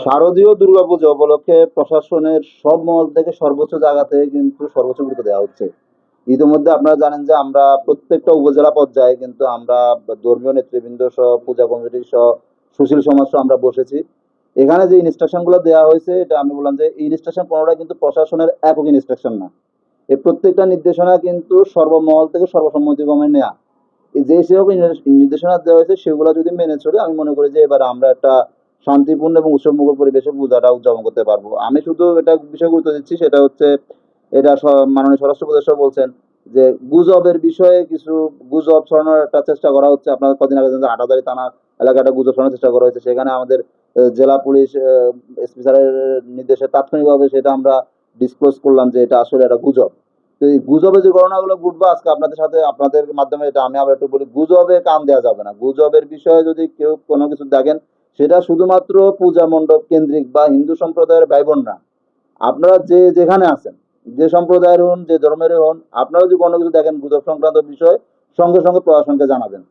শারদীয় দুর্গাপূজা উপলক্ষে প্রশাসনের সব মহল থেকে সর্বোচ্চ জায়গাতে কিন্তু সর্বোচ্চ গুরুত্ব দেওয়া হচ্ছে। ইতিমধ্যে আপনারা জানেন যে আমরা প্রত্যেকটা উপজেলা পর্যায়ে কিন্তু আমরা ধর্মীয় নেতৃবৃন্দ সহ, পূজা কমিটি সহ, সুশীল সমাজ সহ আমরা বসেছি। এখানে যে ইনস্ট্রাকশনগুলো দেওয়া হয়েছে, এটা আমি বললাম যে এই ইনস্ট্রাকশন কোনোটা কিন্তু প্রশাসনের একক ইনস্ট্রাকশন না। এই প্রত্যেকটা নির্দেশনা কিন্তু সর্বমহল থেকে সর্বসম্মতিক্রমে নেওয়া যে সেরকম নির্দেশনা দেওয়া হয়েছে, সেগুলো যদি মেনে চলে, আমি মনে করি যে এবার আমরা একটা শান্তিপূর্ণ এবং উৎসবমুখর পরিবেশে পূজাটা উদযাপন করতে পারব। আমি শুধু এটা বিষয় গুরুত্ব দিচ্ছি, সেটা হচ্ছে এটা মাননীয় স্বরাষ্ট্র উপদেষ্টা বলছেন যে গুজবের বিষয়ে কিছু গুজব ছড়ানোর একটা চেষ্টা করা হচ্ছে। আপনার কদিন আগে আটাদারি থানা এলাকাটা গুজব ছড়ানোর চেষ্টা করা হয়েছে। সেখানে আমাদের জেলা পুলিশ এসপি স্যারের নির্দেশে তাৎক্ষণিকভাবে সেটা আমরা ডিসক্লোজ করলাম যে এটা আসলে একটা গুজব। তো এই গুজবে যে ঘটনাগুলো ঘটবে আজকে আপনাদের সাথে, আপনাদের মাধ্যমে এটা আমি আবার একটু বলি, গুজবে কান দেওয়া যাবে না। গুজবের বিষয়ে যদি কেউ কোনো কিছু দেখেন সেটা শুধুমাত্র পূজা মণ্ডপ কেন্দ্রিক বা হিন্দু সম্প্রদায়ের ভাই বোনরা আপনারা যে যেখানে আছেন, যে সম্প্রদায়ের হন, যে ধর্মের হন, আপনারা যদি কোনো কিছু দেখেন গুজব সংক্রান্ত বিষয়, সঙ্গে সঙ্গে প্রশাসনকে জানাবেন।